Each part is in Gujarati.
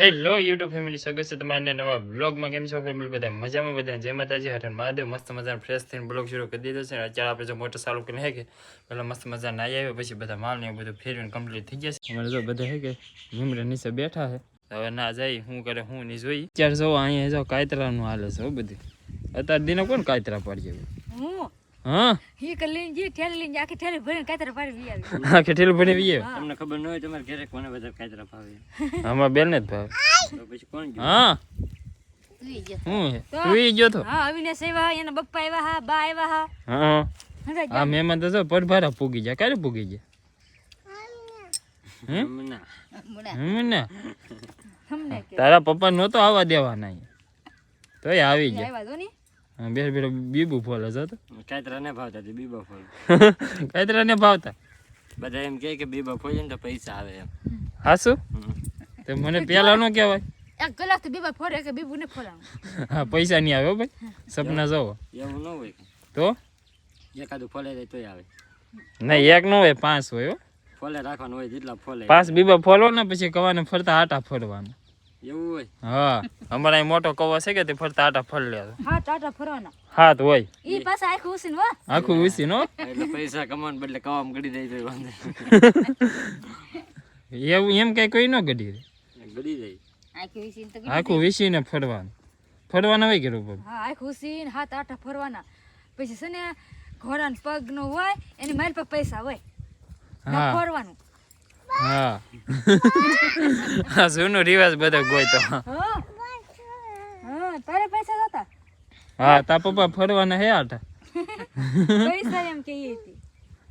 હેલો યુટ્યુબ ફેમિલી સ્વાગત છે તમારા નવા બ્લોગમાં કેમ છો? ફેમિલી બધા મજામાં? બધા જય માતાજી. હરણ મહાદેવ. મસ્ત મજાનો ફ્રેશ થઈને બ્લોગ શરૂ કરી દીધો છે. અત્યારે આપણે જો મોટર ચાલુ કરીને હે કે પેલા મસ્ત મજા ના આવ્યો, પછી બધા માલ ને બધું ફેરવીને કમ્પ્લીટ થઈ જશે અમારે જો બધા હે કે ભીમરા નીચે બેઠા છે. હવે ના જાય, હું કરે, હું નહીં જોઈ. અત્યારે જો અહીંયા જો કાયતરાનું હાલે છે બધું. અત્યારે દિને કોણ કાયતરા પડી જાય હું? હા? હી કે લઈને જી ઠેલ લઈને આખી ઠેલી ભરીને કાતર પાડી વી આવી. હા કેટલું ભણી વીએ તમને ખબર ન હોય તમારે ઘરે કોને બધા કાતરા ભાવે આમાં બેન જ ભાવે. તો પછી કોણ હા. તું ગયો. હું? હે તું ગયો તો? હા અવિનાશ આવ્યા એના બપ્પા આવ્યા હા બા આવ્યા હા. હા. આ મહેમાન તો જો પરભારા પૂગી જાય ક્યારે પૂગી જાય હમ હમણાં. ને તારા પપ્પા નહોતો આવવા દેવાના તો તોય આવી ગયા. બેઠ બેઠો બીબુ ફોલે છે તો. કાતરા ને ભાવતા તે બીબા ફોલ. કાતરા ને ભાવતા. બધા એમ કહે કે બીબા ફોલે ને તો પૈસા આવે એમ. હાસુ. તો મને પેલા નો કહેવાય. એક કલાક તો બીબા ફોરે કે બીબુ ને ફોડાવું. હા પૈસા નહીં આવે હો ભાઈ. સપના જોવો. એવું ન હોય. તો? એકાદું ફોલે જાય તોય આવે. નહીં એક નો હોય પાંચ હોય હો. ફોલે રાખવાનું હોય જેટલા ફોલે. પાંચ બીબા ફોલો ને પછી કવાને ફરતા આટા ફરવાના. એવું હોય. હા અમારા મોટો કવો છે કે તે ફરતા આટા ફર લે હા ટાટા ફરવાના. હાથ હોય. ઈ પાછા આખું ઉસીને વા આખું ઉસી નો એટલે પૈસા કમાવાનું બદલે કવામાં તો વાંધો એવું એમ કઈ કોઈ ન ગડી રે. જાય. આખી ઉસીને તો આખું વીસીને ફરવાનું. ફરવાના હોય કે રૂપ હા આખું ઉસીને હાથ આટા ફરવાના. પછી છે ને ઘોડાનો પગ નો હોય એની મારી પર પૈસા હોય. હા. ફરવાનું. હા. હા જૂનો રિવાજ બધો ગોઈતો હા. હા તારે પૈસા હતા હા તા પપ્પા ફરવાના હે આટા પૈસા એમ કે ઈ હતી.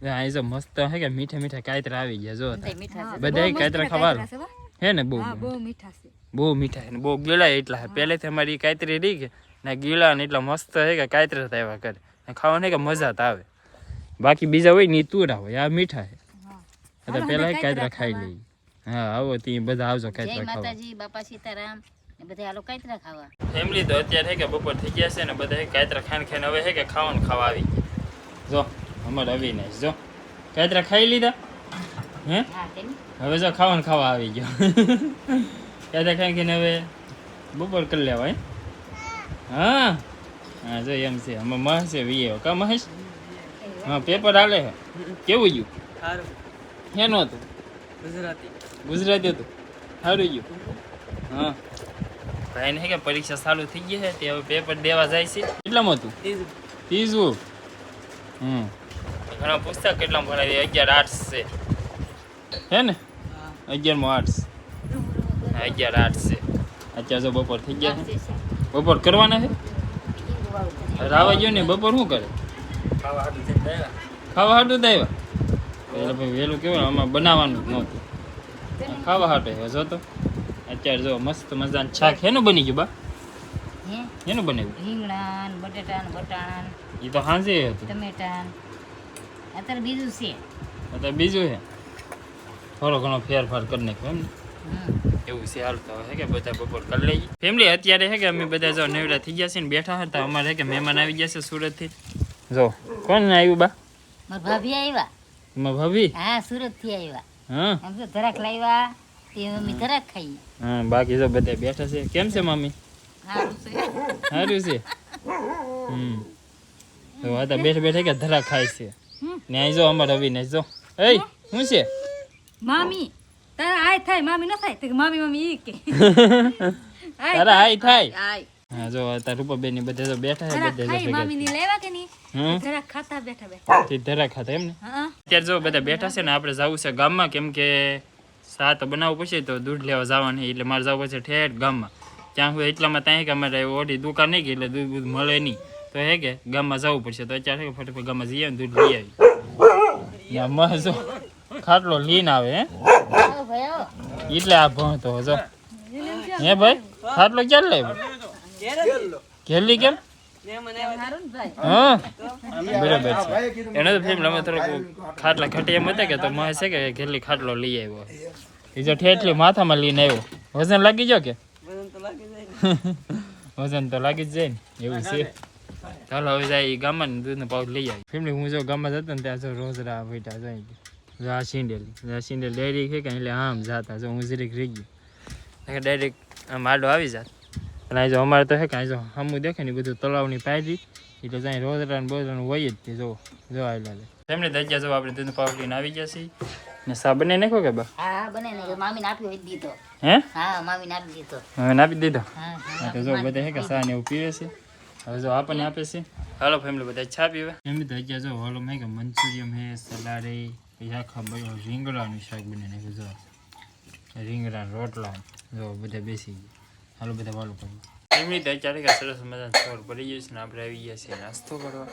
અહીં જો મસ્ત હે કે મીઠા મીઠા કાયતરા આવી ગયા જો બધા કાયતરા બધાય બહુ મસ્ત કાતરા ના ખવાલા. કાતરા છે વા. હે ને બહુ બહુ મીઠા છે. બહુ મીઠા છે બહુ ગીલા એટલા. પહેલેથી અમારી કાયતરી રહી કે ને ગીલા ને એટલા મસ્ત હે કે કાયતરા થાય કરે. ને ખાવાની કે મજા તો આવે. બાકી બીજા હોય ને તુરા હોય આ મીઠા હા એટલે પેલા કાયતરા ખાઈ લઈ હા આવો તી બધા આવજો કાયતરા ખાવા માતાજી બાપા સીતારામ. બધા આલો કાતરા ખાવા ફેમિલી તો અત્યારે હે કે બપોર થઈ ગયા છે ને બધા હે કે કાયતરા ખાઈને ખાઈને હવે હે કે ખાવાનું ખાવા આવી ગયા. જો અમારે અવિનાશ જો. કાયતરા ખાઈ લીધા? હે? હવે જો ખાવાનું ખાવા આવી ગયો. કાયતરા ખાઈ ખાઈને હવે બપોર કરી લેવાય હા? હા. જો એમ છે. હમણાં મહેશ છે વીએ. કા મહેશ? હા પેપર હાલે છે કેવું ગયું? હેનું હતું? ગુજરાતી. ગુજરાતી હતું? સારું ગયું. હા. ભાઈને કે પરીક્ષા ચાલુ થઈ ગઈ છે તે હવે પેપર દેવા જાય છે. કેટલામાં હતું? ત્રીજું. હમ. ઘણા પુસ્તક કેટલામાં ભણાવી અગિયાર આર્ટ્સ છે. હે ને? અગિયારમાં આર્ટ્સ અગિયાર આર્ટ્સ છે. અત્યારે જો બપોર થઈ ગયા છે. બપોર કરવાના છે? રાવા ગયો ને બપોર શું કરે? ખાવા હાટું ખાવા હાટું જ આવ્યા? એટલે ભાઈ વહેલું કેવું આમાં બનાવવાનું જ નહોતું ખાવા હાટે આવ્યા જો તો. અત્યારે જો મસ્ત મજાનું શાક હેનું બની ગયું બા? હેનું બનાવ્યું? રીંગણા બટેટા બટાણા એ તો હાંજે હતું. ટમેટા અત્યારે બીજું છે. અત્યારે બીજું છે થોડો ઘણો ફેરફાર કરી નાખ્યો એમ એવું છે હાલ તો હે કે બધા બપોર કરી લઈએ. ફેમિલી અત્યારે હે કે અમે બધા જો નેવડા થઈ ગયા છે ને બેઠા હતા અમારે હે કે મહેમાન આવી ગયા છે સુરતથી. જો કોણ આવ્યું બા? મારા ભાભી આવ્યા. એમાં ભાભી? હા સુરતથી આવ્યા હા? તો ધરાક લાવ્યા તે મમ્મી ધરાક ખાઈ. હા બાકી તો બધા બેઠા છે. કેમ છે મમ્મી? સારું છે. સારું છે? હમ. તો આ બેઠા બેઠા કે ધરા ખાય છે. ને આઈ જો અમારે ને જો. એ શું છે? મામી તારા આય થાય મામી ન થાય? તો મામી મમ્મી ઈ કે. તારા હાય થાય. આય હા જો તાર રૂપાબેન બધે જો બેઠા છે બધે જો મામી ની લેવા કે નહીં? હમ? જરા ખાતા બેઠા બેઠા. તે ધરા ખાતા એમ ને? અત્યારે જો બધા બેઠા છે ને આપણે જવું છે ગામમાં કેમ કે સાત તો બનાવવું પડશે તો દૂધ લેવા જવાનું એટલે મારે જવું પડશે ઠેઠ ગામમાં. ત્યાં હું એટલામાં ત્યાં કે અમારે ઓડી દુકાન નહીં કે એટલે દૂધ બૂધ મળે નહીં. તો હે કે ગામમાં જવું પડશે. તો અત્યારે ફટાફટ ગામમાં જઈએ ને દૂધ લઈ આવી ગામમાં જો ખાટલો લીન આવે હે? ભાઈ એટલે આ ભણતો હજો હે ભાઈ ખાટલો ક્યારે લાવ્યો ઘેરલી કેમ હા. બરાબર છે એને તો ફિલ્મ અમે થોડોક ખાટલા ખટી એમ હતા કે તો મને છે કે ઘેરલી ખાટલો લઈ આવ્યો. એ જો માથામાં લઈને આવ્યો. વજન લાગી ગયો કે? વજન તો લાગી જ જાય ને એવું છે. ચાલો હવે જાય ગામમાં દૂધનો પાઉચ લઈ આવી ફેમિલી હું જો ગામમાં જતો ને ત્યાં જો રોજરા બેઠા જાય જો આ સિંડેલ આ સિંડેલ ડેરી છે કે એટલે આમ જાતા જો હું જરીક રહી ગયો. ડાયરેક્ટ માડો આવી જાત. અને અહીં જો અમારે તો હે કે આજે સામું દેખે ને બધું તળાવની પાયરી એટલે ત્યાં રોદરા ને બોદરા હોય જ તે જો જો આવેલા લે એમને દજ્યા જો આપણે દૂધ પાવ લઈને આવી ગયા છીએ. ને સા બને નાખો કે બા? હા બને ને મામી ને આપી દીધો. હે? હા મામીને આપી દીધો. હવે નાપી દીધો? હા તો જો બધા હે કે સા ને એવું પીવે છે. હવે જો આપણને આપે છે. હાલો ફેમિલી બધા છા પીવે. એમ તો અત્યારે જો હાલો મેં કે મંચુરિયમ હે સલાડે પૈસા આખા બધું રીંગણાનું શાક બને નાખ્યું જો. રીંગણા રોટલા જો બધા બેસી ગયા. હાલો બધા વાલું કર્યું એમની તો અત્યારે કે સરસ મજાનું ખબર પડી ગયું છે ને આપણે આવી ગયા છીએ નાસ્તો કરવા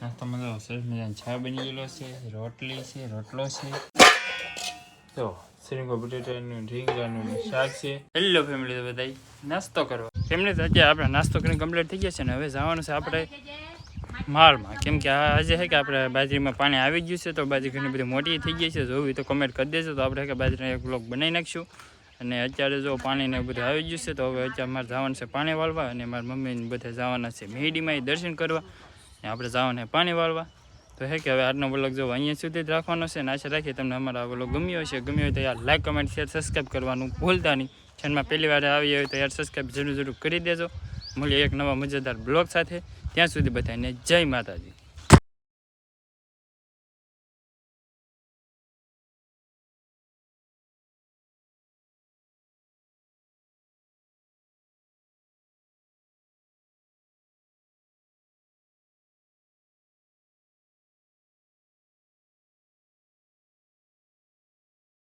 નાસ્તો મજા સરસ મજાનો છા બની ગયેલો છે રોટલી છે રોટલો છે જો શ્રીંગો બટેટાનું રીંગણાનું શાક છે હેલો ફેમિલી તો બધાય નાસ્તો કરવા ફેમિલી તો અત્યારે આપણે નાસ્તો કરીને કમ્પ્લીટ થઈ ગયા છે ને હવે જવાનું છે આપણે માળમાં કેમ કે આજે છે કે આપણે બાજરીમાં પાણી આવી ગયું છે તો બાજરી ઘણી બધી મોટી થઈ ગઈ છે જોવી તો કમેન્ટ કરી દેજો તો આપણે કે બાજરીનો એક બ્લોગ બનાવી નાખીશું અને અત્યારે જો પાણી ને બધું આવી ગયું છે, તો હવે અત્યારે મારે જવાનું છે પાણી વાળવા અને મારા મમ્મીને બધા જવાના છે મેડીમાં દર્શન કરવા. ને આપણે જવાના પાણી વાળવા. તો હે કે હવે આજનો બ્લોગ જો અહીંયા સુધી જ રાખવાનો છે, ને આશા રાખીએ તમને અમારો આ બ્લોગ ગમ્યો હશે. ગમ્યો હોય તો યાર લાઈક કમેન્ટ શેર સબસ્ક્રાઈબ કરવાનું ભૂલતા નહીં. ચેનલમાં પહેલી વાર આવી હોય તો યાર સબસ્ક્રાઈબ જરૂર જરૂર કરી દેજો. મળીએ એક નવા મજેદાર બ્લોગ સાથે. ત્યાં સુધી બધાને જય માતાજી.